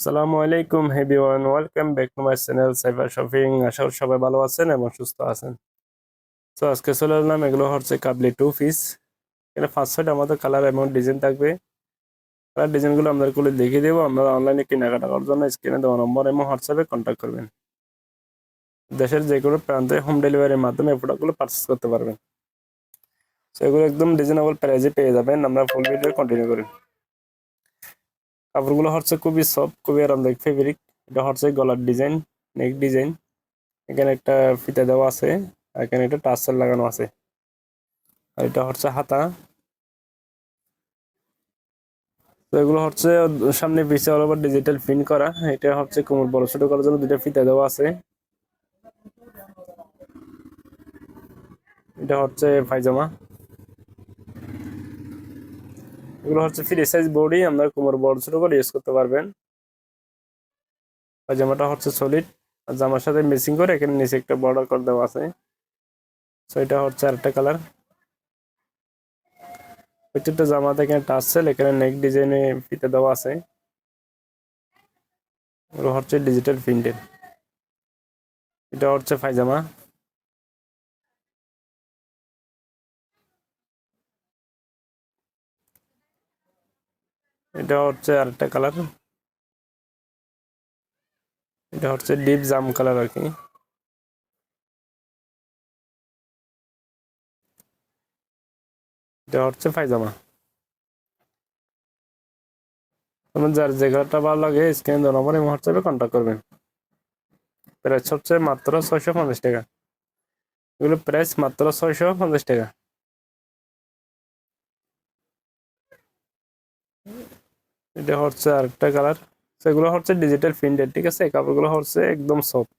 আসসালামু আলাইকুম hey everyone welcome back to my channel cyber shopping. আশা করি সবাই ভালো আছেন এবং সুস্থ আছেন। তো আজকে চলে এলাম এগুলো হচ্ছে কাবলি টু পিস। এখানে ফার্স্ট ছয়টা আমাদের কালার এবং ডিজাইন থাকবে। কালার ডিজাইনগুলো আপনাদেরগুলো দেখিয়ে দেবো। আপনারা অনলাইনে কেনাকাটা করার জন্য স্ক্রিনে দেওয়া নম্বর এবং হোয়াটসঅ্যাপে কন্ট্যাক্ট করবেন। দেশের যে কোনো প্রান্তে হোম ডেলিভারির মাধ্যমে প্রোডাক্টগুলো পারচেস করতে পারবেন। তো এগুলো একদম রিজনেবল প্রাইসে পেয়ে যাবেন। আমরা ফুল ভিডিও কন্টিনিউ করি। কাপড়গুলো হচ্ছে খুবই সফট খুবই আরামদায়ক ফেব্রিক এটা হচ্ছে গলার ডিজাইন নেক ডিজাইন এখানে একটা ফিতা দেওয়া আছে, আর এখানে একটা টার্সেল লাগানো আছে। আর এটা হচ্ছে হাতা। তো এগুলো হচ্ছে সামনে পিছে অল ওভার ডিজিটাল প্রিন্ট করা। এটা হচ্ছে কোমর বড়, ছোট করার জন্য দুটা ফিতা দেওয়া আছে। এটা হচ্ছে পায়জামা। এগুলো হচ্ছে ফ্রি সাইজ বডি আপনার কোমর বড় ছোট করে ইউজ করতে পারবেন। পায়জামাটা হচ্ছে সলিড আর জামার সাথে মিক্সিং করে এখানে নিচে একটা বর্ডার করে দেওয়া আছে। সো এটা হচ্ছে আরেকটা কালার প্রত্যেকটা জামাতে এখানে টাচসেল এখানে নেক ডিজাইনে ফিতে দেওয়া আছে। এগুলো হচ্ছে ডিজিটাল প্রিন্টের এটা হচ্ছে পায়জামা। এটা হচ্ছে আরেকটা কালার এটা হচ্ছে ডিপ জাম কালার আর কি। এটা হচ্ছে পায়জামা। তোমার যার যে কালারটা ভালো লাগে স্ক্রিনে দেওয়া নম্বরে হোয়াটসঅ্যাপে কন্ট্যাক্ট করবেন। প্রাইস হচ্ছে মাত্র ছয়শো পঞ্চাশ টাকা। এগুলো প্রাইস মাত্র ছয়শো পঞ্চাশ টাকা। এটা হচ্ছে আরেকটা কালার। সেগুলো হচ্ছে ডিজিটাল প্রিন্টেড ঠিক আছে? কাপড়গুলো হচ্ছে একদম সফট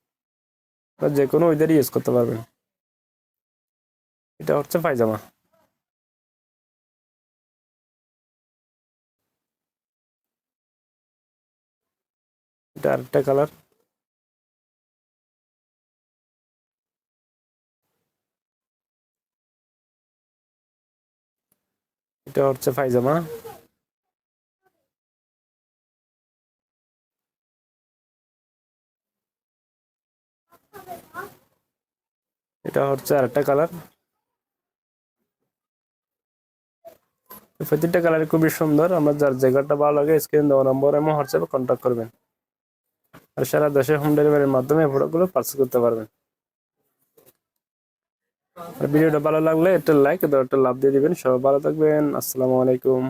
যে কোনো ওয়েদারই ইউজ করতে পারবেন। এটা হচ্ছে পায়জামা। এটা আরেকটা কালার। এটা হচ্ছে পায়জামা। এটা হচ্ছে আরেকটা কালার প্রত্যেকটা কালার খুবই সুন্দর। আমার যার জায়গাটা ভালো লাগে স্ক্রিন দেওয়া নম্বর এবং হোয়াটসঅ্যাপে কন্ট্যাক্ট করবেন। আর সারা দেশে হোম ডেলিভারির মাধ্যমে প্রোডাক্টগুলো পার্সেল করতে পারবেন। আর ভিডিওটা ভালো লাগলে একটা লাইক একটা লাভ দিয়ে দিবেন। সবাই ভালো থাকবেন। আসসালামু আলাইকুম।